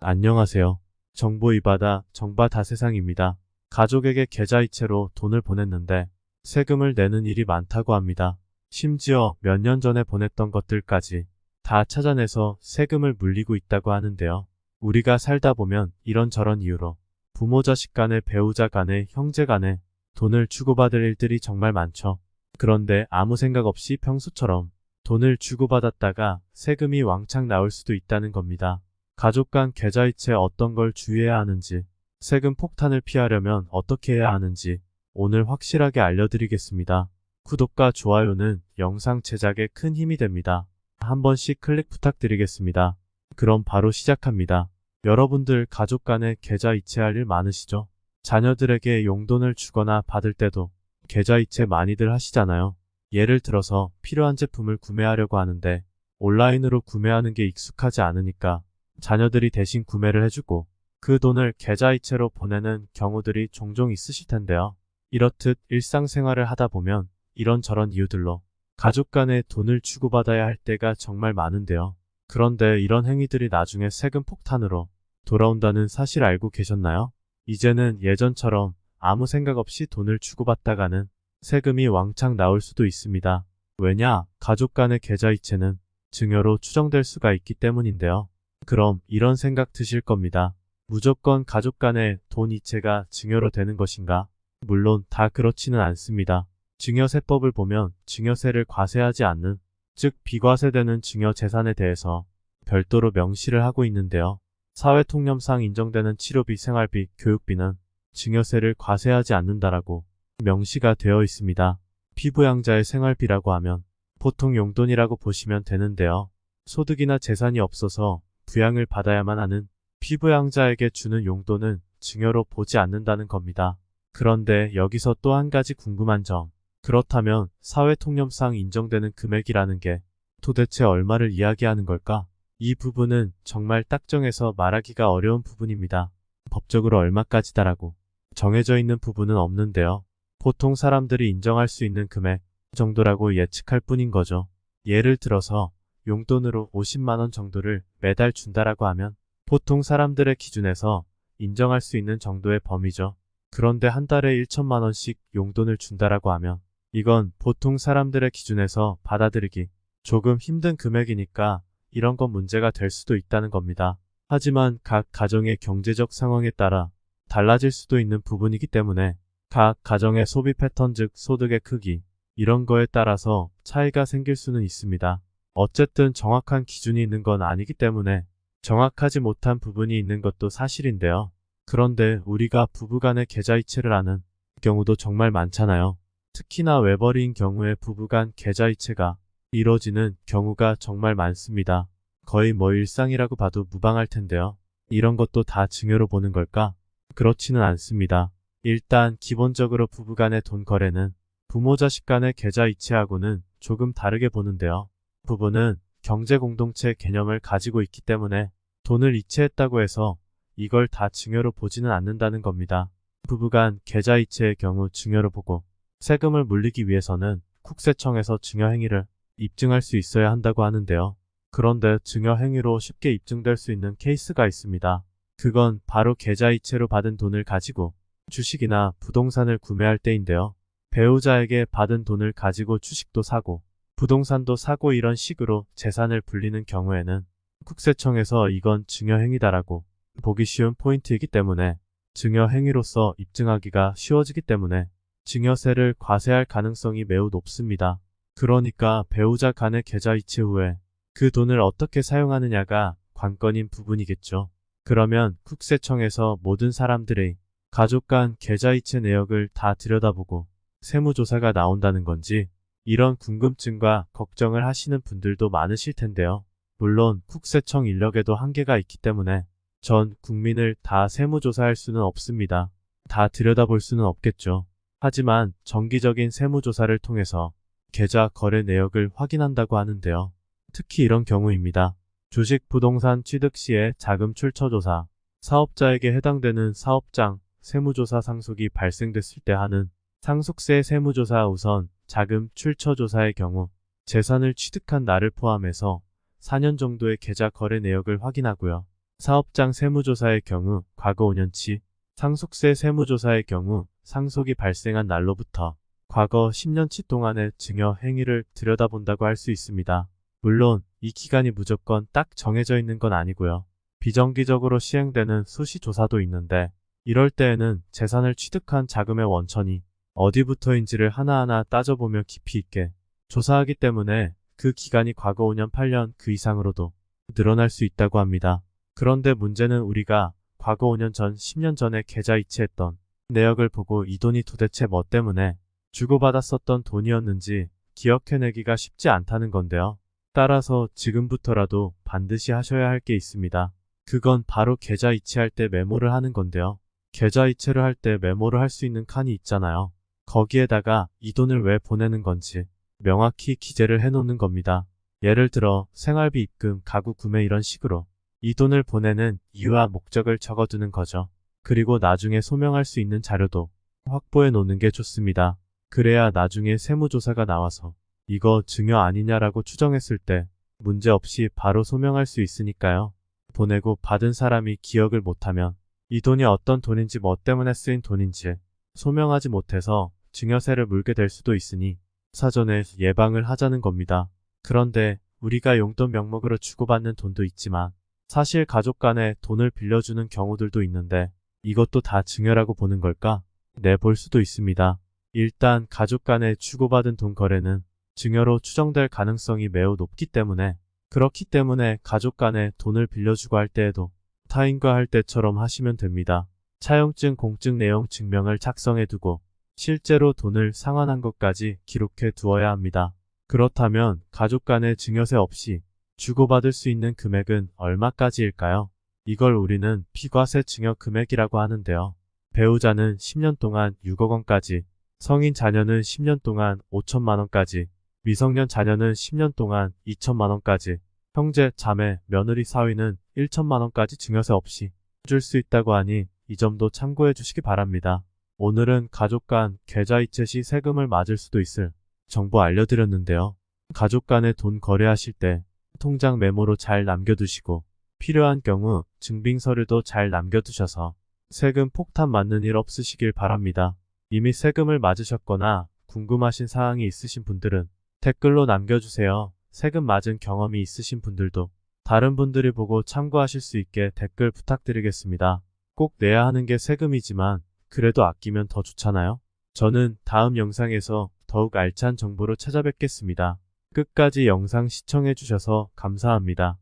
안녕하세요. 정보 이바다 정바 다 세상입니다. 가족에게 계좌이체로 돈을 보냈는데 세금을 내는 일이 많다고 합니다. 심지어 몇 년 전에 보냈던 것들까지 다 찾아내서 세금을 물리고 있다고 하는데요. 우리가 살다 보면 이런저런 이유로 부모 자식 간에 배우자 간에 형제 간에 돈을 주고받을 일들이 정말 많죠. 그런데 아무 생각 없이 평소처럼 돈을 주고받았다가 세금이 왕창 나올 수도 있다는 겁니다. 가족 간 계좌이체 어떤 걸 주의해야 하는지, 세금 폭탄을 피하려면 어떻게 해야 하는지 오늘 확실하게 알려드리겠습니다. 구독과 좋아요는 영상 제작에 큰 힘이 됩니다. 한 번씩 클릭 부탁드리겠습니다. 그럼 바로 시작합니다. 여러분들 가족 간에 계좌 이체할 일 많으시죠? 자녀들에게 용돈을 주거나 받을 때도 계좌 이체 많이들 하시잖아요. 예를 들어서 필요한 제품을 구매하려고 하는데 온라인으로 구매하는 게 익숙하지 않으니까 자녀들이 대신 구매를 해주고 그 돈을 계좌이체로 보내는 경우들이 종종 있으실 텐데요. 이렇듯 일상생활을 하다 보면 이런저런 이유들로 가족 간에 돈을 주고받아야 할 때가 정말 많은데요. 그런데 이런 행위들이 나중에 세금 폭탄으로 돌아온다는 사실 알고 계셨나요? 이제는 예전처럼 아무 생각 없이 돈을 주고받다가는 세금이 왕창 나올 수도 있습니다. 왜냐? 가족 간의 계좌이체는 증여로 추정될 수가 있기 때문인데요. 그럼 이런 생각 드실 겁니다. 무조건 가족 간의 돈 이체가 증여로 되는 것인가? 물론 다 그렇지는 않습니다. 증여세법을 보면 증여세를 과세하지 않는, 즉 비과세되는 증여 재산에 대해서 별도로 명시를 하고 있는데요. 사회통념상 인정되는 치료비, 생활비, 교육비는 증여세를 과세하지 않는다라고 명시가 되어 있습니다. 피부양자의 생활비라고 하면 보통 용돈이라고 보시면 되는데요. 소득이나 재산이 없어서 부양을 받아야만 하는 피부양자에게 주는 용돈은 증여로 보지 않는다는 겁니다. 그런데 여기서 또 한 가지 궁금한 점. 그렇다면 사회통념상 인정되는 금액이라는 게 도대체 얼마를 이야기하는 걸까? 이 부분은 정말 딱 정해서 말하기가 어려운 부분입니다. 법적으로 얼마까지다라고 정해져 있는 부분은 없는데요. 보통 사람들이 인정할 수 있는 금액 정도라고 예측할 뿐인 거죠. 예를 들어서 용돈으로 50만원 정도를 매달 준다라고 하면 보통 사람들의 기준에서 인정할 수 있는 정도의 범위죠. 그런데 한 달에 1천만원씩 용돈을 준다라고 하면 이건 보통 사람들의 기준에서 받아들이기 조금 힘든 금액이니까 이런 건 문제가 될 수도 있다는 겁니다. 하지만 각 가정의 경제적 상황에 따라 달라질 수도 있는 부분이기 때문에 각 가정의 소비 패턴 즉 소득의 크기 이런 거에 따라서 차이가 생길 수는 있습니다. 어쨌든 정확한 기준이 있는 건 아니기 때문에 정확하지 못한 부분이 있는 것도 사실인데요. 그런데 우리가 부부간의 계좌이체를 하는 경우도 정말 많잖아요. 특히나 외벌이인 경우에 부부간 계좌이체가 이뤄지는 경우가 정말 많습니다. 거의 뭐 일상이라고 봐도 무방할 텐데요. 이런 것도 다 증여로 보는 걸까? 그렇지는 않습니다. 일단 기본적으로 부부간의 돈 거래는 부모 자식 간의 계좌 이체하고는 조금 다르게 보는데요. 부부는 경제 공동체 개념을 가지고 있기 때문에 돈을 이체했다고 해서 이걸 다 증여로 보지는 않는다는 겁니다. 부부간 계좌 이체의 경우 증여로 보고 세금을 물리기 위해서는 국세청에서 증여 행위를 입증할 수 있어야 한다고 하는데요. 그런데 증여 행위로 쉽게 입증될 수 있는 케이스가 있습니다. 그건 바로 계좌 이체로 받은 돈을 가지고 주식이나 부동산을 구매할 때인데요. 배우자에게 받은 돈을 가지고 주식도 사고 부동산도 사고 이런 식으로 재산을 불리는 경우에는 국세청에서 이건 증여행위다라고 보기 쉬운 포인트이기 때문에 증여행위로서 입증하기가 쉬워지기 때문에 증여세를 과세할 가능성이 매우 높습니다. 그러니까 배우자 간의 계좌 이체 후에 그 돈을 어떻게 사용하느냐가 관건인 부분이겠죠. 그러면 국세청에서 모든 사람들의 가족 간 계좌 이체 내역을 다 들여다보고 세무조사가 나온다는 건지 이런 궁금증과 걱정을 하시는 분들도 많으실 텐데요. 물론 국세청 인력에도 한계가 있기 때문에 전 국민을 다 세무조사할 수는 없습니다. 다 들여다볼 수는 없겠죠. 하지만 정기적인 세무조사를 통해서 계좌 거래 내역을 확인한다고 하는데요. 특히 이런 경우입니다. 주식 부동산 취득 시에 자금 출처 조사, 사업자에게 해당되는 사업장 세무조사 상속이 발생됐을 때 하는 상속세 세무조사 우선 자금 출처 조사의 경우 재산을 취득한 날을 포함해서 4년 정도의 계좌 거래 내역을 확인하고요. 사업장 세무조사의 경우 과거 5년치, 상속세 세무조사의 경우 상속이 발생한 날로부터 과거 10년치 동안의 증여 행위를 들여다본다고 할 수 있습니다. 물론 이 기간이 무조건 딱 정해져 있는 건 아니고요. 비정기적으로 시행되는 수시 조사도 있는데 이럴 때에는 재산을 취득한 자금의 원천이 어디부터인지를 하나하나 따져보며 깊이 있게 조사하기 때문에 그 기간이 과거 5년, 8년 그 이상으로도 늘어날 수 있다고 합니다. 그런데 문제는 우리가 과거 5년 전, 10년 전에 계좌 이체했던 내역을 보고 이 돈이 도대체 뭐 때문에 주고받았었던 돈이었는지 기억해내기가 쉽지 않다는 건데요. 따라서 지금부터라도 반드시 하셔야 할 게 있습니다. 그건 바로 계좌 이체할 때 메모를 하는 건데요. 계좌 이체를 할 때 메모를 할 수 있는 칸이 있잖아요. 거기에다가 이 돈을 왜 보내는 건지 명확히 기재를 해놓는 겁니다. 예를 들어 생활비 입금, 가구 구매 이런 식으로 이 돈을 보내는 이유와 목적을 적어두는 거죠. 그리고 나중에 소명할 수 있는 자료도 확보해 놓는 게 좋습니다. 그래야 나중에 세무조사가 나와서 이거 증여 아니냐라고 추정했을 때 문제 없이 바로 소명할 수 있으니까요. 보내고 받은 사람이 기억을 못하면 이 돈이 어떤 돈인지 뭐 때문에 쓰인 돈인지 소명하지 못해서 증여세를 물게 될 수도 있으니 사전에 예방을 하자는 겁니다. 그런데 우리가 용돈 명목으로 주고받는 돈도 있지만 사실 가족 간에 돈을 빌려주는 경우들도 있는데 이것도 다 증여라고 보는 걸까? 네, 볼 수도 있습니다. 일단 가족 간에 주고받은 돈 거래는 증여로 추정될 가능성이 매우 높기 때문에 그렇기 때문에 가족 간에 돈을 빌려주고 할 때에도 타인과 할 때처럼 하시면 됩니다. 차용증 공증 내용 증명을 작성해 두고 실제로 돈을 상환한 것까지 기록해 두어야 합니다. 그렇다면 가족 간의 증여세 없이 주고받을 수 있는 금액은 얼마까지일까요? 이걸 우리는 피과세 증여 금액이라고 하는데요. 배우자는 10년 동안 6억 원까지, 성인 자녀는 10년 동안 5천만 원까지, 미성년 자녀는 10년 동안 2천만 원까지, 형제, 자매, 며느리, 사위는 1천만 원까지 증여세 없이 줄 수 있다고 하니 이 점도 참고해 주시기 바랍니다. 오늘은 가족 간 계좌 이체 시 세금을 맞을 수도 있을 정보 알려드렸는데요. 가족 간에 돈 거래하실 때 통장 메모로 잘 남겨두시고 필요한 경우 증빙 서류도 잘 남겨두셔서 세금 폭탄 맞는 일 없으시길 바랍니다. 이미 세금을 맞으셨거나 궁금하신 사항이 있으신 분들은 댓글로 남겨주세요. 세금 맞은 경험이 있으신 분들도 다른 분들이 보고 참고하실 수 있게 댓글 부탁드리겠습니다. 꼭 내야 하는 게 세금이지만 그래도 아끼면 더 좋잖아요. 저는 다음 영상에서 더욱 알찬 정보로 찾아뵙겠습니다. 끝까지 영상 시청해주셔서 감사합니다.